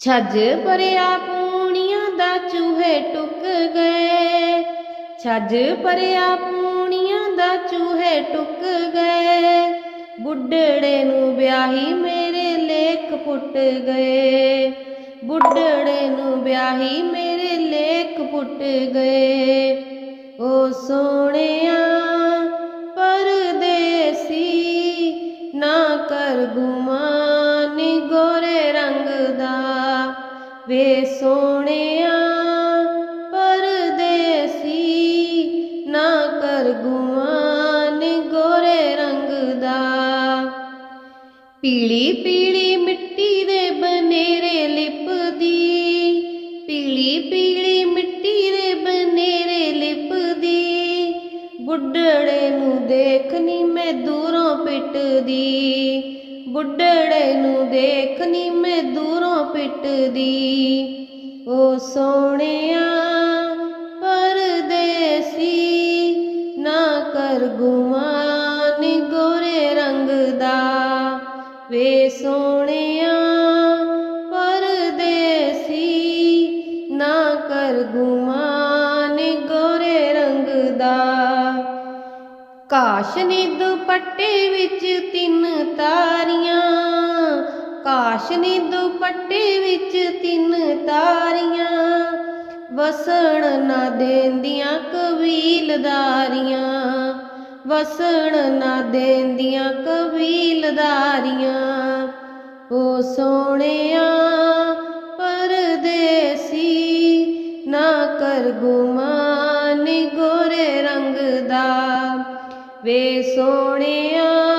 ਛੱਜ ਪਰਿਆ ਪੂਣੀਆਂ ਦਾ ਚੂਹੇ ਟੁੱਕ ਗਏ। ਛੱਜ ਪਰਿਆ ਪੂਣੀਆਂ ਦਾ ਚੂਹੇ ਟੁੱਕ ਗਏ। ਬੁੱਢੜੇ ਨੂੰ ਵਿਆਹੀ ਮੇਰੇ ਲੇਖ ਪੁੱਟ ਗਏ। ਬੁੱਢੜੇ ਨੂੰ ਵਿਆਹੀ ਮੇਰੇ ਲੇਖ ਪੁੱਟ ਗਏ। ਓ ਸੋਹਣਿਆ, ਪਰਦੇਸੀ, ਨਾ ਕਰ ਗੁਮਾਨ, ਗੋਰੇ ਰੰਗ ਦਾ। ਵੇ ਸੋਹਣਿਆ, ਪਰਦੇਸੀ ਨਾ ਕਰ ਗੁਮਾਨ ਗੋਰੇ ਰੰਗ ਦਾ। ਪੀਲੀ ਪੀਲੀ ਮਿੱਟੀ ਦੇ ਬਨੇਰੇ ਲਿਪਦੀ, ਪੀਲੀ ਪੀਲੀ ਮਿੱਟੀ ਦੇ ਬਨੇਰੇ ਲਿਪਦੀ। ਬੁੱਢੜੇ ਨੂੰ ਦੇਖਨੀ ਮੈਂ ਦੂਰੋਂ ਪਿੱਟਦੀ, ਬੁੱਢੜੇ ਨੂੰ ਦੇਖਨੀ ਮੈਂ ਦੂਰੋਂ ਪਿੱਟਦੀ। ਓ ਸੋਹਣਿਆ, ਪਰਦੇਸੀ, ਨਾ ਕਰ ਗੁਮਾਨ ਗੋਰੇ ਰੰਗ ਦਾ। ਵੇ ਸੋਹਣਿਆ, ਪਰਦੇਸੀ, ਨਾ ਕਰ ਗੁਮਾਨ ਗੋਰੇ ਰੰਗ ਦਾ। ਕਾਸ਼ਨੀ ਦੁਪੱਟੇ ਵਿੱਚ ਤਿੰਨ ਤਾਰੀਆਂ ਕਾਸ਼ਨੀ ਦੁਪੱਟੇ ਵਿੱਚ ਤਿੰਨ ਤਾਰੀਆਂ, ਵਸਣ ਨਾ ਦੇਂਦੀਆਂ ਕਬੀਲਦਾਰੀਆਂ, ਵਸਣ ਨਾ ਦੇਂਦੀਆਂ ਕਬੀਲਦਾਰੀਆਂ। ਓ ਸੋਹਣਿਆ, ਪਰਦੇਸੀ, ਨਾ ਕਰ ਗੁਮਾਨ ਗੋਰੇ ਰੰਗ ਦਾ। ਵੇ ਸੋਹਣਿਆ